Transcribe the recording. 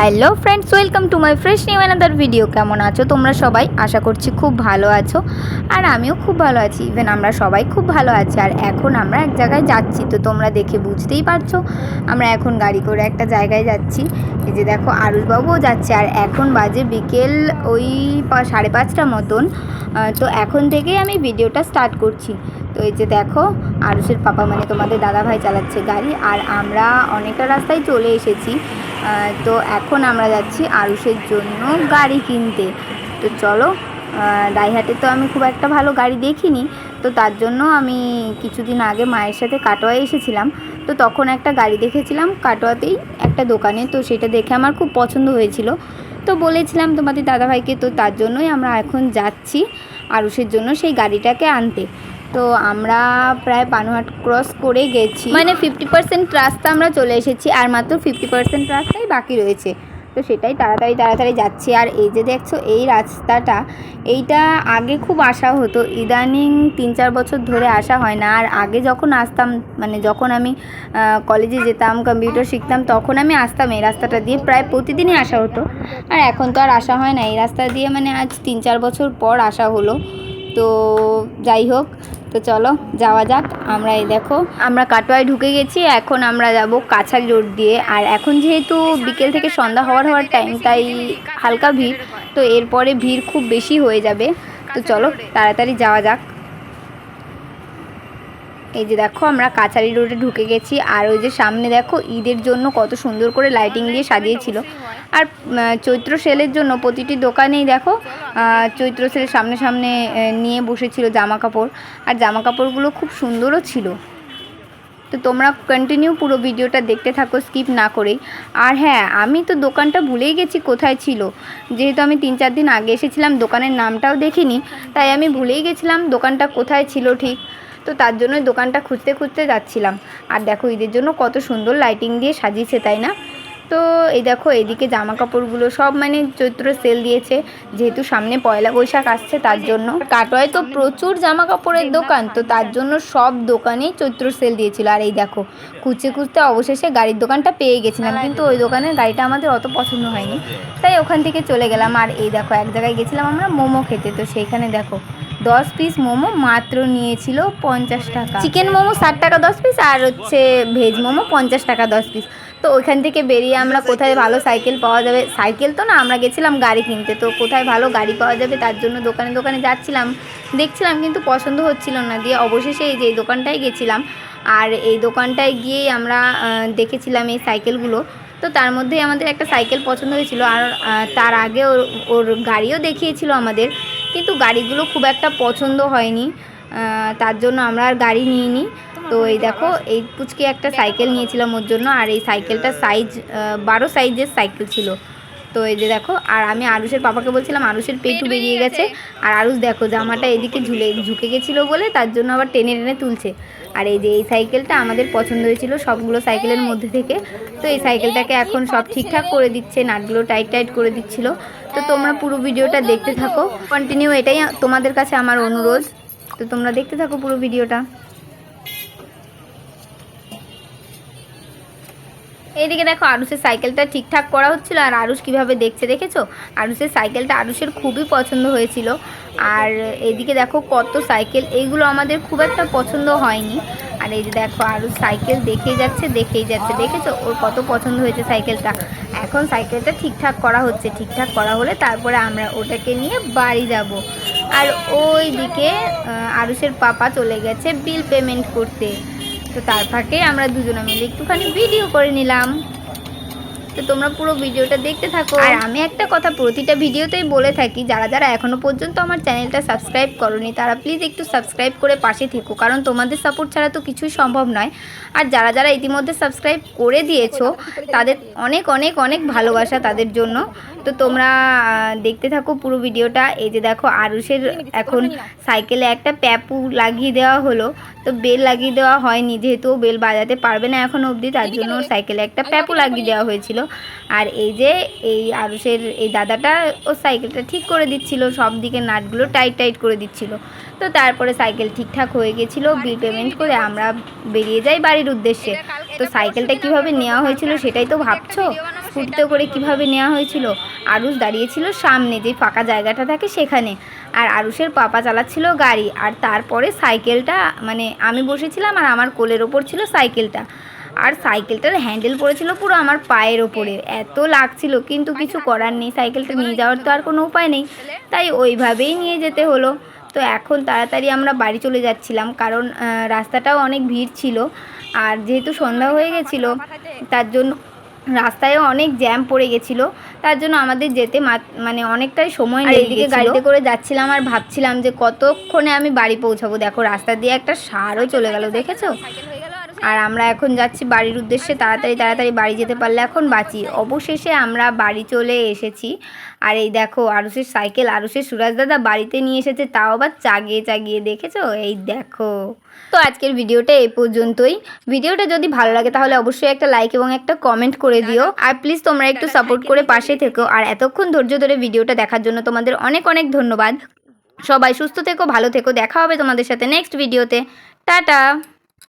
Hello friends welcome to my fresh new another video কেমন আছো? তোমরা সবাই আশা করছি খুব ভালো আছো। আর আমিও খুব ভালো আছি। ইভেন আমরা সবাই খুব ভালো আছি। আর এখন আমরা এক জায়গায় যাচ্ছি, তো তোমরা দেখে বুঝতেই পারছ। আমরা এখন গাড়ি করে একটা জায়গায় যাচ্ছি। এই যে দেখো আরুষবাবুও যাচ্ছে। আর এখন বাজে বিকেল ওই সাড়ে পাঁচটা মতন। তো এখন থেকেই আমি ভিডিওটা স্টার্ট করছি। তো এই যে দেখো আরুষের পাপা মানে তোমাদের দাদাভাই চালাচ্ছে গাড়ি আর আমরা অনেকটা রাস্তায় চলে এসেছি। তো এখন আমরা যাচ্ছি আরুষের জন্য গাড়ি কিনতে। তো চলো আহ, দাইহাটে তো আমি খুব একটা ভালো গাড়ি দেখিনি। তো তার জন্য আমি কিছুদিন আগে মায়ের সাথে কাটোয়ায় এসেছিলাম। তো তখন একটা গাড়ি দেখেছিলাম কাটোয়াতেই একটা দোকানে। তো সেটা দেখে আমার খুব পছন্দ হয়েছিল। তো বলেছিলাম তোমাদের দাদাভাইকে তো তার জন্যই আমরা এখন যাচ্ছি আরুষের জন্য সেই গাড়িটাকে আনতে। তো আমরা প্রায় পানুহাট ক্রস করে গেছি। মানে ফিফটি পার্সেন্ট রাস্তা আমরা চলে এসেছি আর মাত্র ফিফটি পার্সেন্ট রাস্তাই বাকি রয়েছে। তো সেটাই তাড়াতাড়ি তাড়াতাড়ি যাচ্ছি। আর এই যে দেখছ, এই রাস্তাটা, এইটা আগে খুব আসা হতো। ইদানিং তিন চার বছর ধরে আসা হয় না। আর আগে যখন আসতাম মানে যখন আমি কলেজে যেতাম কম্পিউটার শিখতাম, তখন আমি আসতাম এই রাস্তাটা দিয়ে। প্রায় প্রতিদিনই আসা হতো। আর এখন তো আর আসা হয় না। এই রাস্তা দিয়ে মানে আজ তিন চার বছর পর আসা হলো। তো যাই হোক তো চলো, যাওয়া যাক। আমরা এই দেখো, আমরা কাটোয়ায় ঢুকে গেছি, এখন আমরা যাব কাছারি রোড দিয়ে। আর এখন যেহেতু বিকেল থেকে সন্ধ্যা হওয়ার হওয়ার টাইম তাই হালকা ভিড়, তো এরপরে ভিড় খুব বেশি হয়ে যাবে। তো চলো, তাড়াতাড়ি যাওয়া যাক। এই যে দেখো, আমরা কাছারি রোডে ঢুকে গেছি। আর ওই যে সামনে দেখো, ঈদের জন্য কত সুন্দর করে লাইটিং দিয়ে সাজিয়েছিল। আর চৈত্র সেলের জন্য প্রতিটি দোকানেই দেখো চৈত্র সেলের সামনে সামনে নিয়ে বসেছিল জামা কাপড় আর জামা কাপড়গুলো খুব সুন্দরও ছিল। তো তোমরা কন্টিনিউ পুরো ভিডিওটা দেখতে থাকো স্কিপ না করেই। আর হ্যাঁ আমি তো দোকানটা ভুলেই গেছি কোথায় ছিল। যেহেতু আমি তিন চার দিন আগে এসেছিলাম, দোকানের নামটাও দেখিনি, তাই আমি ভুলেই গেছিলাম দোকানটা কোথায় ছিল ঠিক। তো তার জন্য দোকানটা খুঁজতে খুঁজতে যাচ্ছিলাম। আর দেখো ঈদের জন্য কত সুন্দর লাইটিং দিয়ে সাজিয়েছে, তাই না? তো এই দেখো এদিকে জামা কাপড়গুলো সব মানে চৈত্র সেল দিয়েছে। যেহেতু সামনে পয়লা বৈশাখ আসছে, তার জন্য। কাটোয়ায় তো প্রচুর জামা কাপড়ের দোকান, তো তার জন্য সব দোকানেই চৈত্র সেল দিয়েছিল। আর এই দেখো, খুঁজতে খুঁজতে অবশেষে গাড়ির দোকানটা পেয়ে গেছিলাম। কিন্তু ওই দোকানের গাড়িটা আমাদের অত পছন্দ হয়নি। তাই ওখান থেকে চলে গেলাম। আর এই দেখো, এক জায়গায় গেছিলাম আমরা মোমো খেতে। তো সেইখানে দেখো দশ পিস মোমো মাত্র নিয়েছিল পঞ্চাশ টাকা। চিকেন মোমো ষাট টাকা দশ পিস আর হচ্ছে ভেজ মোমো পঞ্চাশ টাকা দশ পিস তো ওইখান থেকে বেরিয়ে আমরা কোথায় ভালো সাইকেল পাওয়া যাবে? সাইকেল তো না, আমরা গেছিলাম গাড়ি কিনতে। তো কোথায় ভালো গাড়ি পাওয়া যাবে তার জন্য দোকানে দোকানে যাচ্ছিলাম। দেখছিলাম কিন্তু পছন্দ হচ্ছিল না। দিয়ে অবশেষে এই যে দোকানটায় গেছিলাম। আর এই দোকানটায় গিয়েই আমরা দেখেছিলাম এই সাইকেলগুলো তো তার মধ্যেই আমাদের একটা সাইকেল পছন্দ হয়েছিল। আর তার আগে ওর ওর গাড়িও দেখিয়েছিল আমাদের। কিন্তু গাড়িগুলো খুব একটা পছন্দ হয়নি তার জন্য আমরা আর গাড়ি নিইনি। তো এই দেখো এই পুচকে একটা সাইকেল নিয়েছিলাম ওর জন্য আর এই সাইকেলটা সাইজ বারো সাইজের সাইকেল ছিল। তো এই যে দেখো আর আমি আরুষের পাপাকে বলছিলাম আরুষের পেটু বেরিয়ে গেছে। আর আরুষ দেখো জামাটা এদিকে ঝুলে ঝুঁকে গেছিল বলে তার জন্য আবার টেনে টেনে তুলছে। আর এই যে এই সাইকেলটা আমাদের পছন্দ হয়েছিল সবগুলো সাইকেলের মধ্যে থেকে। তো এই সাইকেলটাকে এখন সব ঠিকঠাক করে দিচ্ছে নাটগুলো টাইট টাইট করে দিচ্ছিল। তো তোমরা পুরো ভিডিওটা দেখতে থাকো। কন্টিনিউ এটাই তোমাদের কাছে আমার অনুরোধ। তো তোমরা দেখতে থাকো পুরো ভিডিওটা। এইদিকে দেখো আরুষের সাইকেলটা ঠিকঠাক করা হচ্ছিল আর আরুষ কীভাবে দেখছে দেখেছ? আরুষের সাইকেলটা আরুষের খুবই পছন্দ হয়েছিল। আর এইদিকে দেখো কত সাইকেল, এইগুলো আমাদের খুব একটা পছন্দ হয়নি। আর এই যে দেখো আরুষ সাইকেল দেখেই যাচ্ছে দেখেই যাচ্ছে। দেখেছ? ওর কত পছন্দ হয়েছে সাইকেলটা। এখন সাইকেলটা ঠিকঠাক করা হচ্ছে। ঠিকঠাক করা হলে তারপরে আমরা ওটাকে নিয়ে বাড়ি যাব। আর ওই দিকে আরুষের পাপা চলে গেছে বিল পেমেন্ট করতে। তো তার ফাঁকে আমরা দুজনে মিলে একটুখানি ভিডিও করে নিলাম। তো তোমরা পুরো ভিডিওটা দেখতে থাকো। আর আমি একটা কথা প্রতিটা ভিডিওতেই বলে থাকি, যারা যারা এখনও পর্যন্ত আমার চ্যানেলটা সাবস্ক্রাইব করনি, তারা প্লিজ একটু সাবস্ক্রাইব করে পাশে থেকো, কারণ তোমাদের সাপোর্ট ছাড়া তো কিছুই সম্ভব নয়। আর যারা যারা ইতিমধ্যে সাবস্ক্রাইব করে দিয়েছ, তাদের অনেক অনেক অনেক ভালোবাসা তাদের জন্য। তো তোমরা দেখতে থাকো পুরো ভিডিওটা। এই যে দেখো, আরুষের এখন সাইকেলে একটা প্যাপু লাগিয়ে দেওয়া হলো। তো বেল লাগিয়ে দেওয়া হয়নি, যেহেতু বেল বাজাতে পারবে না এখন অবধি, তার জন্য সাইকেলে একটা প্যাপু লাগিয়ে দেওয়া হয়েছিল। আর এই যে এই আরুষের এই দাদাটা ও সাইকেলটা ঠিক করে দিচ্ছিল সব দিকে নাটগুলো টাইট টাইট করে দিচ্ছিল। তো তারপরে সাইকেল ঠিকঠাক হয়ে গেছিল বিল পেমেন্ট করে আমরা বেরিয়ে যাই বাড়ির উদ্দেশ্যে। তো সাইকেলটা কীভাবে নেওয়া হয়েছিল সেটাই তো ভাবছ? স্কুটিতে করে কীভাবে নেওয়া হয়েছিল? আরুষ দাঁড়িয়েছিল সামনে যে ফাঁকা জায়গাটা থাকে সেখানে। আর আরুষের পাপা চালাচ্ছিল গাড়ি। আর তারপরে সাইকেলটা মানে আমি বসেছিলাম আর আমার কোলের ওপর ছিল সাইকেলটা। আর সাইকেলটার হ্যান্ডেল পড়েছিল পুরো আমার পায়ের ওপরে। এত লাগছিল কিন্তু কিছু করার নেই সাইকেলটা নিয়ে যাওয়ার তো আর কোনো উপায় নেই। তাই ওইভাবেই নিয়ে যেতে হলো। তো এখন তাড়াতাড়ি আমরা বাড়ি চলে যাচ্ছিলাম কারণ রাস্তাটাও অনেক ভিড় ছিল। আর যেহেতু সন্ধ্যা হয়ে গেছিল তার জন্য রাস্তায় অনেক জ্যাম পড়ে গেছিল। তার জন্য আমাদের যেতে মানে অনেকটাই সময় লেগে গাড়িতে করে যাচ্ছিলাম আর ভাবছিলাম যে কতক্ষণে আমি বাড়ি পৌঁছাবো। দেখো রাস্তা দিয়ে একটা সারও চলে গেল দেখেছ? আর আমরা এখন যাচ্ছি বাড়ির উদ্দেশ্যে। তাড়াতাড়ি তাড়াতাড়ি বাড়ি যেতে পারলে এখন বাঁচি। অবশেষে আমরা বাড়ি চলে এসেছি। আর এই দেখো, আরুষের সাইকেল, আরুষের সুরাজ দাদা বাড়িতে নিয়ে এসেছে। তাও আবার চাগিয়ে চাগিয়ে দেখেছ? এই দেখো। তো আজকের ভিডিওটা এই পর্যন্তই। ভিডিওটা যদি ভালো লাগে তাহলে অবশ্যই একটা লাইক এবং একটা কমেন্ট করে দিও। আর প্লিজ তোমরা একটু সাপোর্ট করে পাশে থেকো। আর এতক্ষণ ধৈর্য ধরে ভিডিওটা দেখার জন্য তোমাদের অনেক অনেক ধন্যবাদ। সবাই সুস্থ থেকো, ভালো থেকো। দেখা হবে তোমাদের সাথে নেক্সট ভিডিওতে। টাটা!